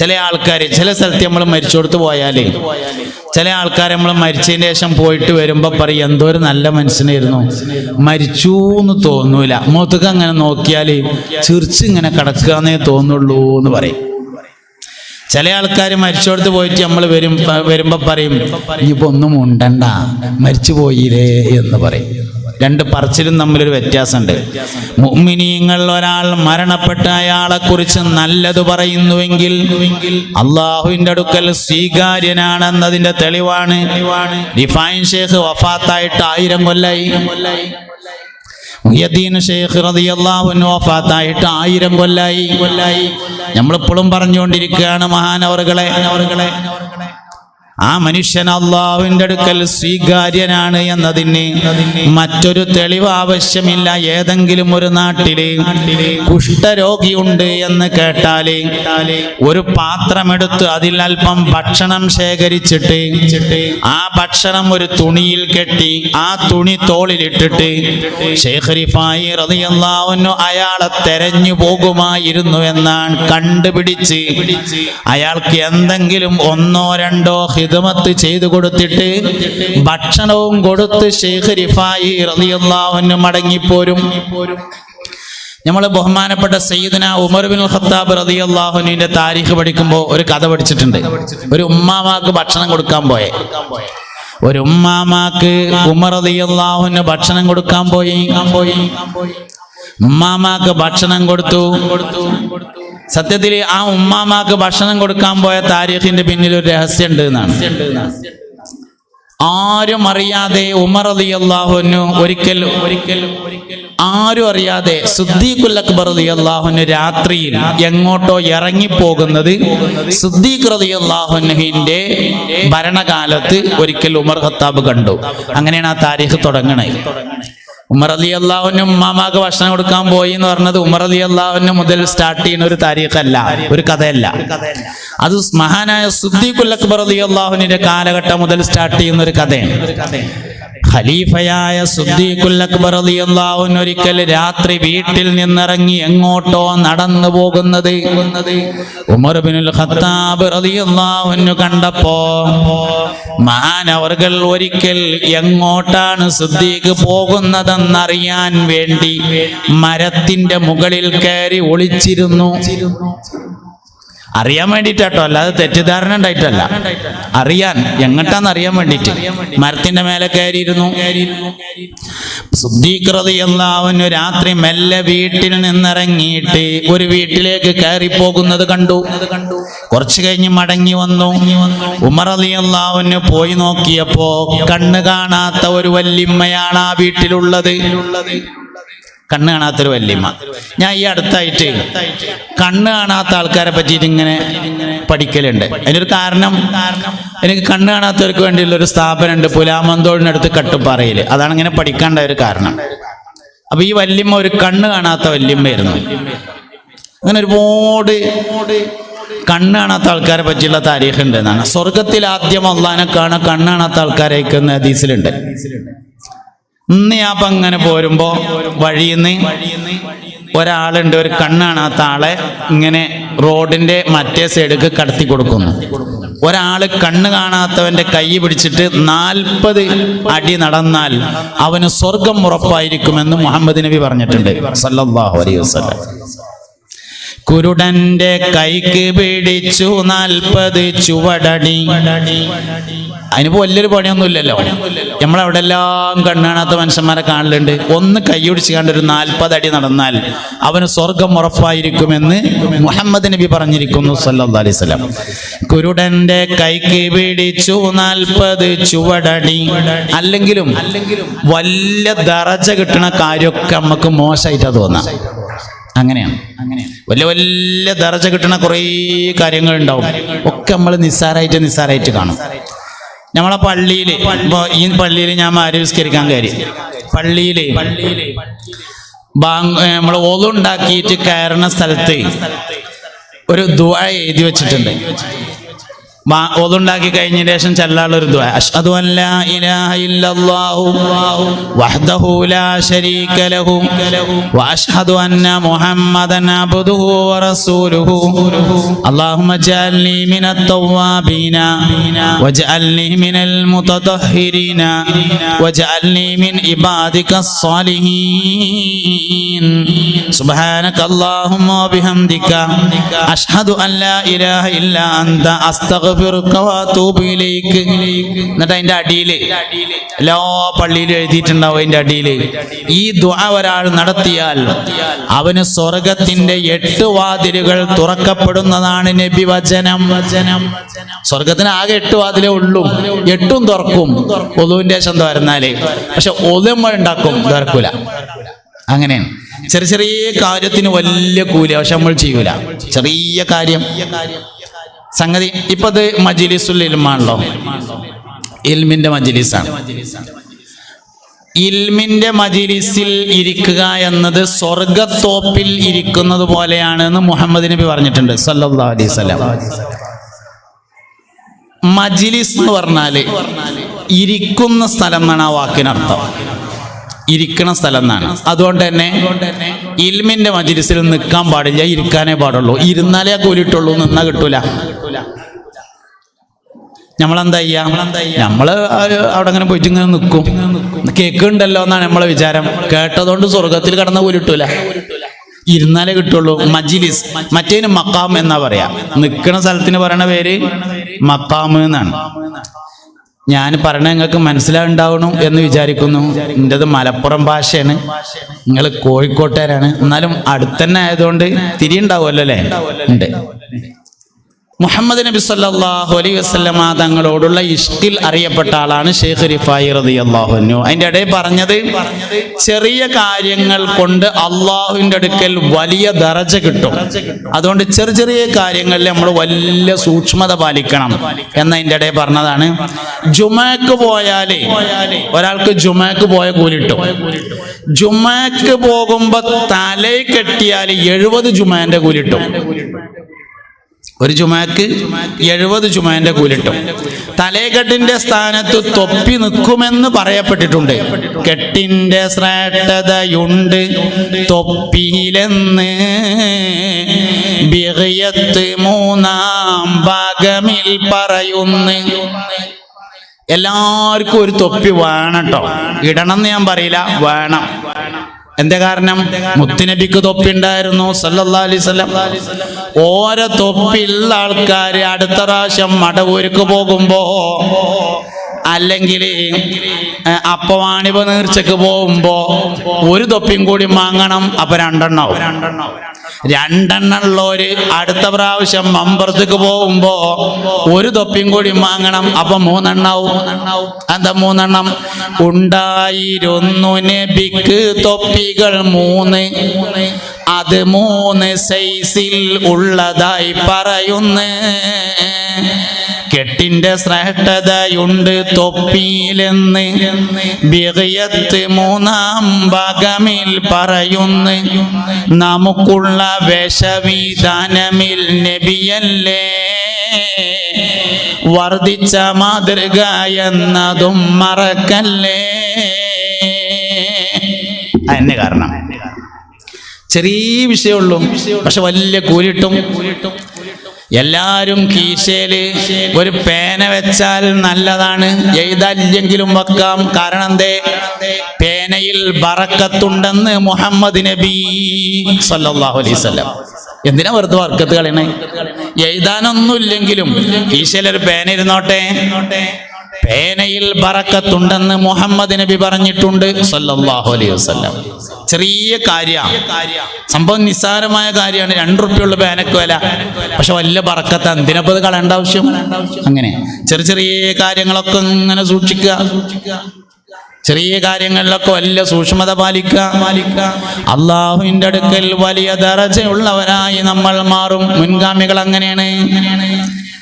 ചില ആൾക്കാർ ചില സ്ഥലത്ത് നമ്മൾ മരിച്ചോടത്ത് പോയാലേ ചില ആൾക്കാർ നമ്മൾ മരിച്ചതിന് ശേഷം പോയിട്ട് വരുമ്പോൾ പറയും എന്തോ ഒരു നല്ല മനുഷ്യനായിരുന്നു. മരിച്ചു എന്ന് തോന്നൂല. മുഖത്തൊക്കെ അങ്ങനെ നോക്കിയാൽ ചിർച്ച് ഇങ്ങനെ കിടക്കാന്നേ തോന്നുള്ളൂ എന്ന് പറയും. ചില ആൾക്കാർ മരിച്ചോടത്ത് പോയിട്ട് നമ്മൾ വരും വരുമ്പോൾ പറയും ഇനിയിപ്പോൾ ഒന്നും ഉണ്ടണ്ട മരിച്ചു പോയില്ലേ എന്ന് പറയും. രണ്ട് പറച്ചിലും തമ്മിലൊരു വ്യത്യാസമുണ്ട്. മുഅ്മിനീങ്ങൾ ഒരാൾ മരണപ്പെട്ട അയാളെ കുറിച്ച് നല്ലത് പറയുന്നുവെങ്കിൽ അള്ളാഹുവിന്റെ അടുക്കൽ സ്വീകാര്യനാണെന്നതിന്റെ തെളിവാണ്. റിഫൈൻ ഷേഖ് വഫാത്തായിട്ട് ആയിരം കൊല്ലായി. അൻഹു വഫാത്തായിട്ട് ആയിരം കൊല്ലായി കൊല്ലായി. നമ്മളിപ്പോഴും പറഞ്ഞുകൊണ്ടിരിക്കുകയാണ് മഹാനവറുകളെ. ആ മനുഷ്യൻ അള്ളാഹുവിന്റെ അടുക്കൽ സ്വീകാര്യനാണ് എന്നതിന് മറ്റൊരു തെളിവ് ആവശ്യമില്ല. ഏതെങ്കിലും ഒരു നാട്ടിൽ കുഷ്ഠരോഗിയുണ്ട് എന്ന് കേട്ടാൽ ഒരു പാത്രമെടുത്ത് അതിൽ അല്പം ഭക്ഷണം ശേഖരിച്ചിട്ട് ആ ഭക്ഷണം ഒരു തുണിയിൽ കെട്ടി ആ തുണി തോളിലിട്ടിട്ട് ഷെയ്ഖ് റതിയല്ലാവുന്നു അയാളെ തെരഞ്ഞു പോകുമായിരുന്നു എന്നാണ് കണ്ടുപിടിച്ച് അയാൾക്ക് എന്തെങ്കിലും ഒന്നോ രണ്ടോ ഹിദമത്ത് ചെയ്തു കൊടുത്തിട്ട് ഭക്ഷണവും കൊടുത്ത് ഷെയ്ഖ് റിഫായി അൻഹു മടങ്ങിപ്പോരും. നമ്മൾ ബഹുമാനപ്പെട്ട സയ്യിദന ഉമർ ബിൻ ഖത്താബ് റളിയല്ലാഹുവിന്റെ താരീഖ് പഠിക്കുമ്പോൾ ഒരു കഥ പഠിച്ചിട്ടുണ്ട്. ഒരു ഉമ്മാമാക്ക് ഭക്ഷണം കൊടുക്കാൻ പോയെ. ഒരു ഉമ്മാമാക്ക് ഉമർ റളിയല്ലാഹുവിന് ഭക്ഷണം കൊടുക്കാൻ പോയി. പോയി ഉമ്മാമാക്ക് ഭക്ഷണം കൊടുത്തു കൊടുത്തു. സത്യത്തിൽ ആ ഉമ്മാമാക്ക് ഭക്ഷണം കൊടുക്കാൻ പോയ താരീഖിന്റെ പിന്നിൽ ഒരു രഹസ്യമുണ്ട് എന്നാണ്. ആരും അറിയാതെ ഉമർ അലി ഒരിക്കൽ ഒരിക്കൽ ആരും അറിയാതെ സുദ്ദീഖുൽ അക്ബർ അള്ളാഹുനു രാത്രിയിൽ എങ്ങോട്ടോ ഇറങ്ങിപ്പോകുന്നത് സുദ്ദീഖ് റളിയല്ലാഹുവിന്റെ ഭരണകാലത്ത് ഒരിക്കൽ ഉമർ ഖത്താബ് കണ്ടു. അങ്ങനെയാണ് ആ താരീഖ് തുടങ്ങണത്. ഉമർ അലി അള്ളാഹുനും ഉമ്മാമാക്ക് ഭക്ഷണം കൊടുക്കാൻ പോയി എന്ന് പറഞ്ഞത് ഉമർ അലി അള്ളാഹുന് മുതൽ സ്റ്റാർട്ട് ചെയ്യുന്ന ഒരു താരീഖല്ല ഒരു കഥയല്ല. അത് മഹാനായ സുദ്ദീഖുൽ അക്ബർ അലി അള്ളാഹുവിന്റെ കാലഘട്ടം മുതൽ സ്റ്റാർട്ട് ചെയ്യുന്ന ഒരു കഥയാണ്. ഖലീഫയായ സുദ്ദീഖുൽ അക്ബർ അൻഹു ഒരിക്കൽ രാത്രി വീട്ടിൽ നിന്നിറങ്ങി എങ്ങോട്ടോ നടന്നു പോകുന്നത്. ഉമർ ബിനുൽ ഖത്താബ് അൻഹു കണ്ടപ്പോ മഹാനവർകൾ ഒരിക്കൽ എങ്ങോട്ടാണ് സുദ്ദീഖ് പോകുന്നതെന്നറിയാൻ വേണ്ടി മരത്തിന്റെ മുകളിൽ കയറി ഒളിച്ചിരുന്നു. അറിയാൻ വേണ്ടിയിട്ടോ അല്ലാതെ തെറ്റിദ്ധാരണ ഉണ്ടായിട്ടല്ല. അറിയാൻ എങ്ങട്ടാന്ന് അറിയാൻ വേണ്ടിട്ട് മരത്തിന്റെ മേലെ കയറിയിരുന്നു. ശുദ്ധീകൃതയല്ലാവന് രാത്രി മെല്ലെ വീട്ടിൽ നിന്നിറങ്ങിയിട്ട് ഒരു വീട്ടിലേക്ക് കയറി പോകുന്നത് കണ്ടു. കുറച്ചു കഴിഞ്ഞ് മടങ്ങി വന്നു. ഉമർ അലിയല്ലാവന് പോയി നോക്കിയപ്പോ കണ്ണ് കാണാത്ത ഒരു വല്യമ്മയാണ് ആ വീട്ടിലുള്ളത്. കണ്ണ് കാണാത്തൊരു വല്യമ്മ. ഞാൻ ഈ അടുത്തായിട്ട് കണ്ണ് കാണാത്ത ആൾക്കാരെ പറ്റിയിട്ട് ഇങ്ങനെ പഠിക്കലുണ്ട്. അതിനൊരു കാരണം എനിക്ക് കണ്ണ് കാണാത്തവർക്ക് വേണ്ടിയുള്ള ഒരു സ്ഥാപനമുണ്ട്. പുലാമന്തോടിനടുത്ത് കട്ടുപ്പാറയിൽ അതാണ് ഇങ്ങനെ പഠിക്കേണ്ട ഒരു കാരണം. അപ്പൊ ഈ വല്യമ്മ ഒരു കണ്ണ് കാണാത്ത വല്യമ്മയായിരുന്നു. അങ്ങനെ ഒരുപാട് കണ്ണ് കാണാത്ത ആൾക്കാരെ പറ്റിയുള്ള താരീഖ് ഉണ്ട് എന്നാണ്. സ്വർഗത്തിൽ ആദ്യം അള്ളാനെ കാണാൻ കണ്ണ് കാണാത്ത ആൾക്കാരെ അയക്കുന്ന ഹദീസിലുണ്ട്. ഇന്ന് ഞാൻ അങ്ങനെ പോരുമ്പോ വഴിയിന്ന് ഒരാളുണ്ട് ഒരു കണ്ണാണാത്ത ആളെ ഇങ്ങനെ റോഡിന്റെ മറ്റേ സൈഡിക്ക് കടത്തി കൊടുക്കുന്നു. ഒരാൾ കണ്ണ് കാണാത്തവന്റെ കൈ പിടിച്ചിട്ട് നാൽപ്പത് അടി നടന്നാൽ അവന് സ്വർഗം ഉറപ്പായിരിക്കുമെന്ന് മുഹമ്മദ് നബി പറഞ്ഞിട്ടുണ്ട്. സല്ലല്ലാഹു അലൈഹി വസല്ലം. കുരുടന്റെ കൈക്ക് പിടിച്ചു നാൽപ്പത് ചുവടടി. അതിനിപ്പോ വലിയൊരു പണിയൊന്നുമില്ലല്ലോ. നമ്മളവിടെ എല്ലാം കണ്ണാണാത്ത മനുഷ്യന്മാരെ കാണലുണ്ട്. ഒന്ന് കൈയൊടിച്ച് കണ്ട് ഒരു നാൽപ്പത് അടി നടന്നാൽ അവന് സ്വർഗം ഉറപ്പായിരിക്കുമെന്ന് മുഹമ്മദ് നബി പറഞ്ഞിരിക്കുന്നു സല്ലല്ലാഹു അലൈഹി കുരുടന്റെ കൈക്ക് പിടിച്ചു നാൽപ്പത് ചുവടടി. അല്ലെങ്കിലും വല്ല ദറജ കിട്ടണ കാര്യമൊക്കെ നമുക്ക് മോശമായിട്ടാ തോന്നാം. അങ്ങനെയാണ് അങ്ങനെയാണ്. വലിയ വലിയ ദർജ കിട്ടുന്ന കുറേ കാര്യങ്ങൾ ഉണ്ടാവും ഒക്കെ നമ്മൾ നിസ്സാരായിട്ട് നിസ്സാരായിട്ട് കാണും. നമ്മളെ പള്ളിയിൽ ഇപ്പോൾ ഈ പള്ളിയിൽ ഞാൻ ആരോഗ്യസ്കരിക്കാൻ കാര്യം പള്ളിയിൽ നമ്മൾ ഓതുണ്ടാക്കിയിട്ട് കയറുന്ന സ്ഥലത്ത് ഒരു ദുആ എഴുതി വെച്ചിട്ടുണ്ട്. ഓതുണ്ടാക്കി കഴിഞ്ഞ ശേഷം ചെല്ലാളൊരു ദ്വാ അഷ്ഹദു അൻ ലാ ഇലാഹ ഇല്ലല്ലാഹു വഹ്ദഹു ലാ ശരീക ലഹു വഅഷ്ഹദു അന്ന മുഹമ്മദൻ അബ്ദുഹു വറസൂലുഹു اللهم اجعلني من التوابين واجعلني من المتطهرين واجعلني من عبادك الصالحين سبحانك اللهم وبحمدك أشهد أن لا إله إلا أنت أستغفرك അസ്തഫിറുക്കവാത്തൂബിയിലേക്ക് എന്നിട്ട് അതിന്റെ അടിയിൽ എല്ലാ പള്ളിയിലും എഴുതിയിട്ടുണ്ടാവും അതിന്റെ അടിയിൽ. ഈ ദ്വാ ഒരാൾ നടത്തിയാൽ അവന് സ്വർഗത്തിന്റെ എട്ട് വാതിലുകൾ തുറക്കപ്പെടുന്നതാണ് നബി വചനം. വചനം സ്വർഗത്തിന് ആകെ എട്ട് വാതിലേ ഉള്ളൂ. എട്ടും തുറക്കും. ഒതുവിന്റെ ശേഷം തുറന്നാലേ പക്ഷെ ഒതുമ്മ ഉണ്ടാക്കും. തുറക്കൂല. അങ്ങനെയാണ്. ചെറിയ ചെറിയ കാര്യത്തിന് വലിയ കൂലി പക്ഷെ നമ്മൾ ചെയ്യൂല. ചെറിയ കാര്യം. സംഗതി ഇപ്പൊ അത് മജിലിസുൽ ഇൽമാണല്ലോ. ഇൽമിന്റെ മജിലിസാണ്. ഇൽമിന്റെ മജിലിസിൽ ഇരിക്കുക എന്നത് സ്വർഗത്തോപ്പിൽ ഇരിക്കുന്നത് പോലെയാണ് എന്ന് മുഹമ്മദ് നബി പറഞ്ഞിട്ടുണ്ട് സല്ലാ അലൈഹി മജിലിസ് എന്ന് പറഞ്ഞാൽ ഇരിക്കുന്ന സ്ഥലം എന്നാണ് ആ വാക്കിനർത്ഥം. ഇരിക്കുന്ന സ്ഥലം എന്നാണ്. അതുകൊണ്ട് തന്നെ ഇൽമിന്റെ മജിലിസിൽ നിൽക്കാൻ പാടില്ല ഇരിക്കാനേ പാടുള്ളൂ. ഇരുന്നാലേ കൂലിട്ടുള്ളൂ നിന്നാ കിട്ടൂല. നമ്മളെന്താ ചെയ്യാ? നമ്മൾ അവിടെ അങ്ങനെ പോയിട്ട് ഇങ്ങനെ നിൽക്കും കേൾക്കുന്നുണ്ടല്ലോ എന്നാണ് നമ്മളെ വിചാരം. കേട്ടതുകൊണ്ട് സ്വർഗത്തിൽ കടന്ന കൂലിട്ടൂല. ഇരുന്നാലേ കിട്ടുള്ളൂ. മജിലിസ് മറ്റേന് മക്കാം എന്നാ പറയാ. നിൽക്കുന്ന സ്ഥലത്തിന് പറയണ പേര് മക്കാം എന്നാണ്. ഞാൻ പറഞ്ഞ നിങ്ങൾക്ക് മനസ്സിലാവുണ്ടാവണം എന്ന് വിചാരിക്കുന്നു. എന്റെത് മലപ്പുറം ഭാഷയാണ്. നിങ്ങൾ കോഴിക്കോട്ടുകാരാണ്. എന്നാലും അടുത്തന്നെ ആയതുകൊണ്ട് തിരിയുണ്ടാവുമല്ലോ അല്ലേ? ഉണ്ട്. മുഹമ്മദ് നബി സല്ലാഹു അലൈ വസ്ലമ തങ്ങളോടുള്ള ഇഷ്ടിൽ അറിയപ്പെട്ട ആളാണ് ഷെയ്ഖ് റിഫായി റതി അള്ളാഹുനു അതിന്റെ ഇടയിൽ പറഞ്ഞത് ചെറിയ കാര്യങ്ങൾ കൊണ്ട് അള്ളാഹുവിന്റെ അടുക്കൽ വലിയ ദറജ കിട്ടും. അതുകൊണ്ട് ചെറിയ ചെറിയ കാര്യങ്ങളിൽ നമ്മൾ വലിയ സൂക്ഷ്മത പാലിക്കണം എന്നതിന്റെ ഇടയിൽ പറഞ്ഞതാണ്. ജുമക്ക് പോയാലേ ഒരാൾക്ക് ജുമക്ക് പോയ കൂലിട്ടും ജുമക്ക് പോകുമ്പോൾ തലയിൽ കെട്ടിയാൽ എഴുപത് ജുമാന്റെ കൂലിട്ടും ഒരു ചുമക്ക് എഴുപത് ചുമന്റെ കൂലിട്ടും. തലേകെട്ടിന്റെ സ്ഥാനത്ത് തൊപ്പി നിൽക്കുമെന്ന് പറയപ്പെട്ടിട്ടുണ്ട്. കെട്ടിന്റെ ശ്രേഷ്ഠതയുണ്ട് തൊപ്പിയിലെന്ന്. ബിറിയത്ത് മൂന്നാം ഭാഗമിൽ പറയുന്നു. എല്ലാവർക്കും ഒരു തൊപ്പി വേണം കേട്ടോ. ഇടണം എന്ന് ഞാൻ പറയില്ല വേണം. എന്താ കാരണം? മുത്തുനബിക്ക് തൊപ്പി ഉണ്ടായിരുന്നു സല്ലല്ലാഹു അലൈഹി വസല്ലം. ഓരോ തൊപ്പിയുള്ള ആൾക്കാര് അടുത്ത പ്രാവശ്യം മടവൂർക്ക് പോകുമ്പോ അല്ലെങ്കിൽ അപ്പവാണിപ നേർച്ചക്ക് പോകുമ്പോ ഒരു തൊപ്പിയും കൂടി വാങ്ങണം അപ്പൊ രണ്ടെണ്ണോ രണ്ടെണ്ണം ഉള്ളവര് അടുത്ത പ്രാവശ്യം മമ്പറത്തേക്ക് പോകുമ്പോ ഒരു തൊപ്പിയും കൂടി വാങ്ങണം. അപ്പൊ മൂന്നെണ്ണാവും. എന്താ മൂന്നെണ്ണം? ഉണ്ടായിരുന്നു നബിക്ക് തൊപ്പികൾ മൂന്ന്. അത് മൂന്ന് സൈസിൽ ഉള്ളതായി പറയുന്നു. കെട്ടിന്റെ ശ്രേഷ്ഠതയുണ്ട് തൊപ്പിയിലെന്ന്. ബിഗയത്ത് മൂന്നാം ഭാഗമിൽ പറയുന്നു നമുക്കുള്ള വേഷവിധാനമിൽ നബിയല്ലേ. വർദ്ധിച്ച മാതൃക എന്നതും മറക്കല്ലേ. അതിന്റെ കാരണം. ചെറിയ വിഷയമുള്ളൂ പക്ഷെ വലിയ കൂലിട്ടും എല്ലാരും കീശയിൽ ഒരു പേന വെച്ചാൽ നല്ലതാണ്. എഴുതല്ലെങ്കിലും വെക്കാം. കാരണം എന്തേ പേനയിൽ ബറക്കത്തുണ്ടെന്ന് മുഹമ്മദ് നബി സല്ലാഹു അലൈഹി വസല്ലം. എന്തിനാ വെറുതെ വർക്കത്ത് കളയണേ? എഴുതാനൊന്നുമില്ലെങ്കിലും കീശയിൽ ഒരു പേന ഇരുന്നോട്ടെ? പേനയിൽ ബറക്കത്തുണ്ടെന്ന് മുഹമ്മദ് നബി പറഞ്ഞിട്ടുണ്ട് സല്ലല്ലാഹു അലൈഹി വസല്ലം. ചെറിയ കാര്യ. സംഭവം നിസ്സാരമായ കാര്യമാണ്. രണ്ട് റുപ്യുള്ള പേനക്ക് വില. പക്ഷെ വല്ല ബറക്കത്ത് എന്തിനപ്പത് കളയേണ്ട ആവശ്യം? അങ്ങനെ. ചെറിയ ചെറിയ കാര്യങ്ങളൊക്കെ ഇങ്ങനെ സൂക്ഷിക്കുക. ചെറിയ കാര്യങ്ങളിലൊക്കെ വല്ല സൂക്ഷ്മത പാലിക്കുക. പാലിക്കുക അള്ളാഹുവിന്റെ അടുക്കൽ വലിയ ദറജയുള്ളവരായി നമ്മൾ മാറും. മുൻഗാമികൾ അങ്ങനെയാണ്.